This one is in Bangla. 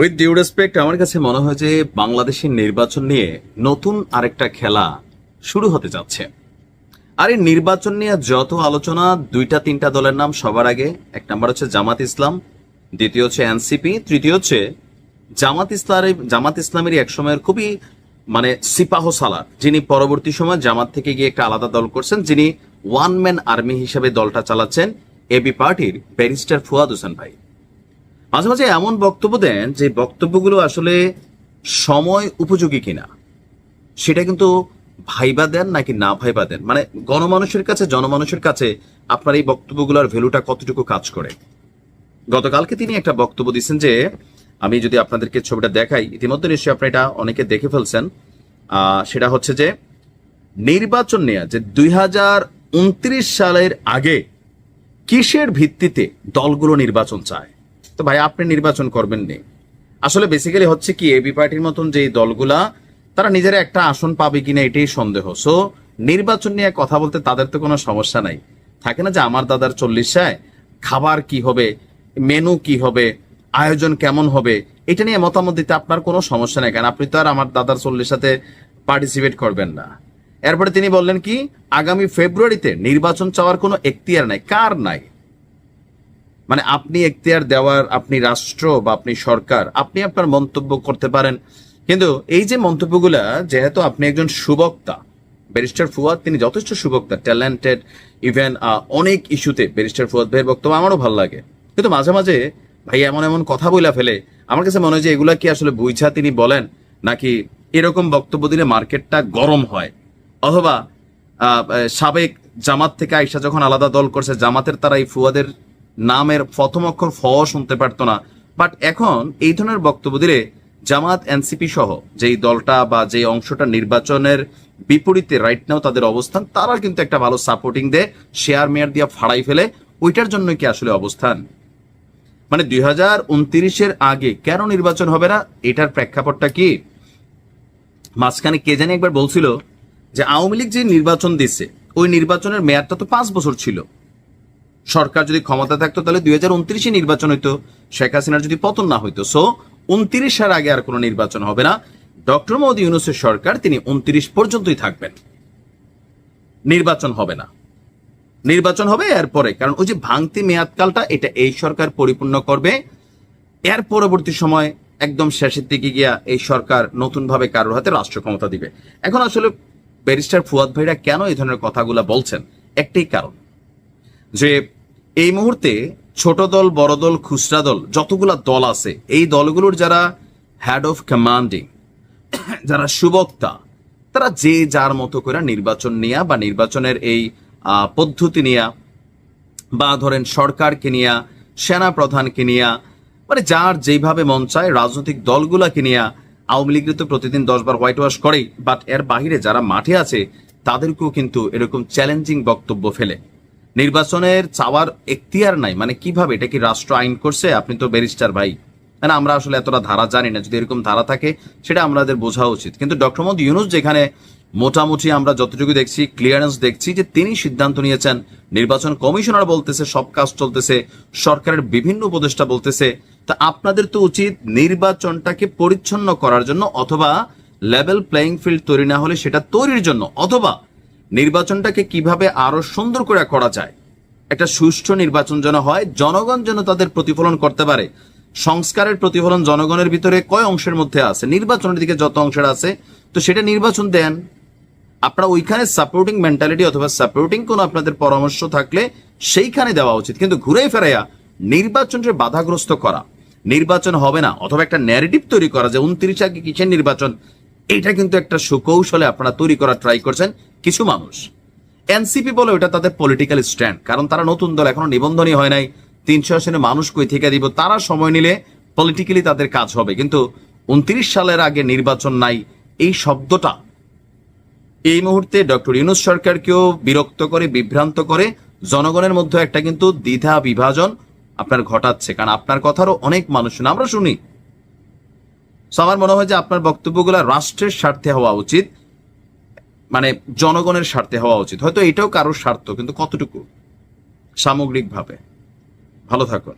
উইথ ডিউ রেসপেক্ট আমার কাছে মনে হয় যে বাংলাদেশের নির্বাচন নিয়ে নতুন আরেকটা খেলা শুরু হতে যাচ্ছে। আর এই নির্বাচন নিয়ে যত আলোচনা, দুইটা, তিনটা দলের নাম সবার আগে, এক নাম্বার হচ্ছে জামাত ইসলাম, দ্বিতীয় হচ্ছে এনসিপি, তৃতীয় হচ্ছে জামাত ইসলামের জামাত ইসলামেরই এক সময়ের খুবই মানে সিপাহ সালার যিনি পরবর্তী সময় জামাত থেকে গিয়ে একটা আলাদা দল করছেন, যিনি ওয়ান ম্যান আর্মি হিসেবে দলটা চালাচ্ছেন এবি পার্টির ব্যারিস্টার ফুয়াদ হোসেন ভাই। মাঝে মাঝে এমন বক্তব্য দেন যে বক্তব্যগুলো আসলে সময় উপযোগী কিনা। সেটা কিন্তু ভাইবা দেন নাকি না ভাইবা দেন? মানে গণমানুষের কাছে, জনমানুষের কাছে আপনার এই বক্তব্যগুলোর ভ্যালুটা কতটুকু কাজ করে? গতকালকে তিনি একটা বক্তব্য দিচ্ছেন যে, আমি যদি আপনাদেরকে ছবিটা দেখাই, ইতিমধ্যে নিশ্চয়ই আপনারা এটা অনেকে দেখে ফেলছেন। সেটা হচ্ছে যে, নির্বাচন নেওয়া যে দুই হাজার উনত্রিশ সালের আগে কিসের ভিত্তিতে দলগুলো নির্বাচন চায়? তো ভাই, আপনি নির্বাচন করবেন নি আসলে বেসিক্যালি হচ্ছে কি এবি পার্টির মতন যে দলগুলা, তারা নিজেরা একটা আসন পাবে কিনা এটাই সন্দেহ। সো নির্বাচন নিয়ে কথা বলতে তাদের তো কোনো সমস্যা নাই। থাকে না যে আমার দাদার চল্লিশায় খাবার কি হবে মেনু কি হবে, আয়োজন কেমন হবে, এটা নিয়ে মতামত দিতে আপনার কোনো সমস্যা নেই। কারণ আপনি তো আর আমার দাদার চল্লিশাতে পার্টিসিপেট করবেন না। এরপরে তিনি বললেন কি, আগামী ফেব্রুয়ারিতে নির্বাচন চাওয়ার কোনো এখতিয়ার নাই। কার নাই? মানে আপনি এখতিয়ার দেওয়ার, আপনি রাষ্ট্র বা আপনি সরকার, আপনি আপনার মন্তব্য করতে পারেন। কিন্তু এই যে মন্তব্যগুলা, যেহেতু আপনি একজন সুবক্তা, ব্যারিস্টার ফুয়াদ, তিনি যথেষ্ট সুবক্তা ট্যালেন্টেড ইভেন অনেক ইস্যুতে ব্যারিস্টার ফুয়াদ ভাইয়ের বক্তব্য আমারও ভালো লাগে। কিন্তু মাঝে মাঝে ভাই এমন এমন কথা বইলা ফেলে, আমার কাছে মনে হয় যে এগুলা কি আসলে বুঝা তিনি বলেন, নাকি এরকম বক্তব্য দিলে মার্কেটটা গরম হয়? অথবা সাবেক জামাত থেকে আইসা যখন আলাদা দল করছে, জামাতের তারা এই ফুয়াদের নামের প্রথম অক্ষর ফ শুনতে পারতো না। বাট এখন এই ধরনের বক্তব্য দিলে জামাত এনসিপি সহ যেই দলটা বা যে অংশটা নির্বাচনের বিপরীতে রাইট নাও তাদের অবস্থান, তারা কিন্তু একটা ভালো সাপোর্টিং দেয় শেয়ার মেয়ার দিয়ে ফাড়াই ফেলে, ওইটার জন্য কি আসলে অবস্থান? মানে দুই হাজার উনত্রিশের আগে কেন নির্বাচন হবে না? এটার প্রেক্ষাপটটা কি? মাঝখানে কে জানি একবার বলছিল যে আওয়ামী লীগ যে নির্বাচন দিচ্ছে ওই নির্বাচনের মেয়াদটা তো পাঁচ বছর ছিল। সরকার যদি ক্ষমতা থাকতো, তাহলে দুই হাজার উনত্রিশে নির্বাচন হইতো, শেখ হাসিনার যদি পতন না হইতো। সো উনত্রিশের আগে আর কোনো নির্বাচন হবে না। ডক্টর মোদী ইউনুসের সরকার, তিনি উনত্রিশ পর্যন্তই থাকবেন। নির্বাচন হবে না। নির্বাচন হবে এরপরে কারণ ওই যে ভাঙতি মেয়াদকালটা, এটা এই সরকার পরিপূর্ণ করবে। এর পরবর্তী সময় একদম শেষের দিকে গিয়া এই সরকার নতুনভাবে কারোর হাতে রাষ্ট্র ক্ষমতা দিবে। এখন আসলে ব্যারিস্টার ফুয়াদ ভাইরা কেন এই ধরনের কথাগুলা বলছেন? একটাই কারণ যে এই মুহূর্তে ছোট দল, বড় দল, খুচরা দল, যতগুলা দল আছে, এই দলগুলোর যারা হেড অফ কমান্ডিং যারা সুবক্তা, তারা যে যার মতো করে নির্বাচন নিয়া বা নির্বাচনের এই পদ্ধতি নিয়া বা ধরেন সরকারকে নিয়া সেনা প্রধানকে নিয়া মানে যার যেইভাবে মন চায় রাজনৈতিক দলগুলাকে নিয়া, আওয়ামী লীগের তো প্রতিদিন দশবার হোয়াইট ওয়াশ করেই বাট এর বাহিরে যারা মাঠে আছে, তাদেরকেও কিন্তু এরকম চ্যালেঞ্জিং বক্তব্য ফেলে। নির্বাচনের চাওয়ার এখতিয়ার নাই। মানে কীভাবে? এটা কি রাষ্ট্র আইন করছে? আপনি তো ব্যারিস্টার ভাই। মানে আমরা আসলে এতটা ধারা জানি না। যদি এরকম ধারা থাকে, সেটা আমাদের বোঝা উচিত। কিন্তু ডক্টর মোহাম্মদ ইউনুস যেখানে মোটামুটি আমরা যতটুকু দেখছি ক্লিয়ারেন্স দেখছি যে তিনি সিদ্ধান্ত নিয়েছেন, নির্বাচন কমিশনার বলতেছে, সব কাজ চলতেছে, সরকারের বিভিন্ন উপদেষ্টা বলতেছে। তা আপনাদের তো উচিত নির্বাচনটাকে পরিচ্ছন্ন করার জন্য অথবা লেভেল প্লেয়িং ফিল্ড তৈরি না হলে সেটা তৈরির জন্য। অথবা নির্বাচনটাকে কীভাবে আরও সুন্দর করে করা যায়? একটা সুষ্ঠু নির্বাচন যেন হয়, জনগণ যেন তাদের প্রতিফলন করতে পারে। সংস্কারের প্রতিফলন জনগণের ভিতরে কয় অংশের মধ্যে আছে? নির্বাচনের দিকে যত অংশের আছে, তো সেটা নির্বাচন দেন। আপনারা ওইখানে সাপোর্টিং মেন্টালিটি অথবা সাপোর্টিং কোন আপনাদের পরামর্শ থাকলে সেইখানে দেওয়া উচিত। কিন্তু ঘুরে ফেরাইয়া নির্বাচনকে বাধাগ্রস্ত করা। নির্বাচন হবে না, অথবা একটা ন্যারেটিভ তৈরি করা যে উনত্রিশ আগে কিসের নির্বাচন? এটা কিন্তু একটা সুকৌশলে আপনারা তৈরি করার ট্রাই করছেন কিছু মানুষ। এনসিপি বলে ওটা তাদের পলিটিক্যাল স্ট্যান্ড কারণ তারা নতুন দল, এখনও নিবন্ধনই হয় নাই। তিনশো আসনে মানুষ কই থেকে দিব? তারা সময় নিলে পলিটিক্যালি তাদের কাজ হবে। কিন্তু উনত্রিশ সালের আগে নির্বাচন নাই, এই শব্দটা এই মুহূর্তে ডক্টর ইউনুস সরকারকেও বিরক্ত করে, বিভ্রান্ত করে, জনগণের মধ্যে একটা কিন্তু দ্বিধা বিভাজন আপনার ঘটাচ্ছে। কারণ আপনার কথারও অনেক মানুষ আমরা শুনি So আমার মনে হয় যে আপনার বক্তব্যগুলো রাষ্ট্রের স্বার্থে হওয়া উচিত মানে জনগণের স্বার্থে হওয়া উচিত। হয়তো এটাও কারোর স্বার্থ, কিন্তু কতটুকু? সামগ্রিকভাবে। ভালো থাকুন।